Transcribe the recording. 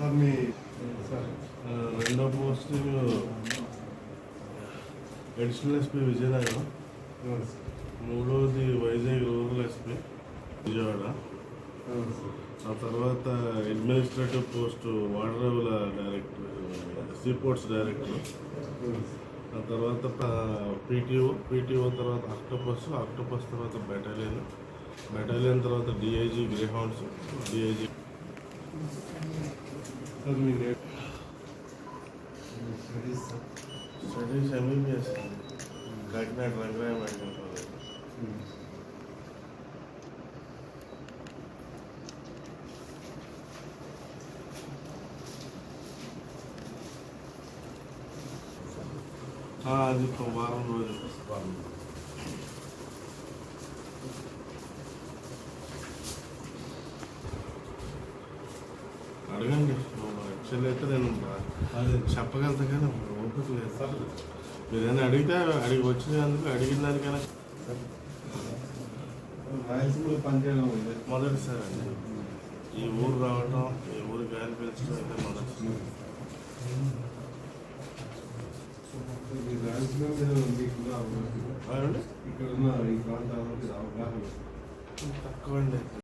Sir మీ ఆ, రెండో posting additional SP Vizianagaram. మూడోది వైజాగ్ రూరల్ ఎస్పీ విజయవాడ. ఆ తర్వాత అడ్మినిస్ట్రేటివ్ పోస్ట్ వాడరేవుల డైరెక్టర్ సీపోర్ట్స్ డైరెక్టర్. ఆ తర్వాత పీటీఓ పీటీఓ తర్వాత ఆక్టోపస్ ఆక్టోపస్ తర్వాత బెటాలియన్ బెటాలియన్ తర్వాత DIG Greyhounds DIG. సార్ మీ నేట్ studies sir studies MBBS Kakinada Rangaraya medical college ఆ, అది ఒక వారం రోజులు అడగండి. యాక్చువల్ అయితే నేను అది చెప్పగలుగుతా కానీ ఓపిక లేదు. సార్ మీరు ఏమైనా అడిగితే అడిగి వచ్చినందుకు అడిగిన దానికైనా. మొదటిసారి అండి ఈ ఊరు రావటం ఈ ఊరు గాలి పీల్చడం అయితే మొదటిసారి. ఈ రాయలసీమ మీద మీకు కూడా అవగాహన. అవునండి ఇక్కడ ఉన్న ఈ ప్రాంతాల మీద అవగాహన? తక్కువ అండి